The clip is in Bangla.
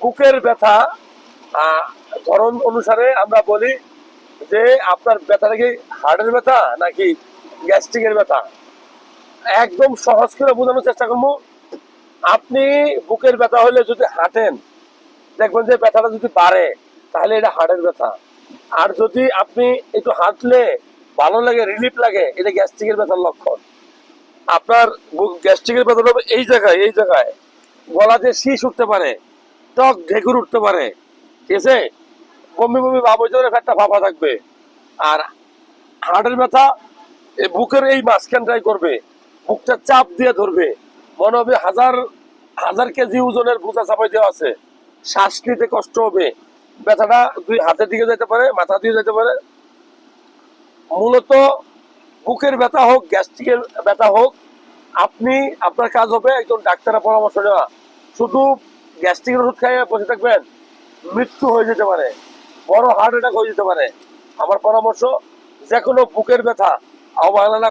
বুকের ব্যথা ধরন অনুসারে আমরা বলি যে আপনার ব্যথাটা কি হার্টের ব্যথা নাকি গ্যাস্ট্রিকের ব্যথা? একদম সহজ করে বোঝানোর চেষ্টা করব। আপনি বুকের ব্যথা হলে যদি হাঁটেন, দেখবেন যে ব্যথাটা যদি বাড়ে, তাহলে এটা হার্টের ব্যথা। আর যদি আপনি একটু হাঁটলে ভালো লাগে রিলিফ লাগে, এটা গ্যাস্ট্রিকের ব্যথার লক্ষণ। আপনার গ্যাস্ট্রিকের ব্যথাটা এই জায়গায় এই জায়গায়। গলা গলাতে শীষ উঠতে পারে। টক ঢেকুর উঠতে পারে, ঠিক আছে? বমি বমি ভাব পারে ফ্যাটটা ফাঁপা থাকবে। আর হার্টের ব্যথা এই বুকের এই মাঝখানটাই করবে। বুকটা চাপ দিয়ে ধরবে। মনে হবে হাজার হাজার কেজি ওজনের বোঝা চাপাই দেওয়া আছে। শ্বাস নিতে কষ্ট হবে। ব্যথাটা দুই হাতের দিকে যেতে পারে মাথা দিয়ে যেতে পারে। মূলত বুকের ব্যথা হোক, গ্যাস্ট্রিকের ব্যথা হোক, আপনি, আপনার কাজ হবে একজন ডাক্তারের পরামর্শ নেওয়া। শুধু গ্যাস্ট্রিকের ওষুধ খাইয়ে বসে থাকবেন, মৃত্যু হয়ে যেতে পারে, বড় হার্ট অ্যাটাক হয়ে যেতে পারে। আমার পরামর্শ যে কোনো বুকের ব্যথা অবহেলা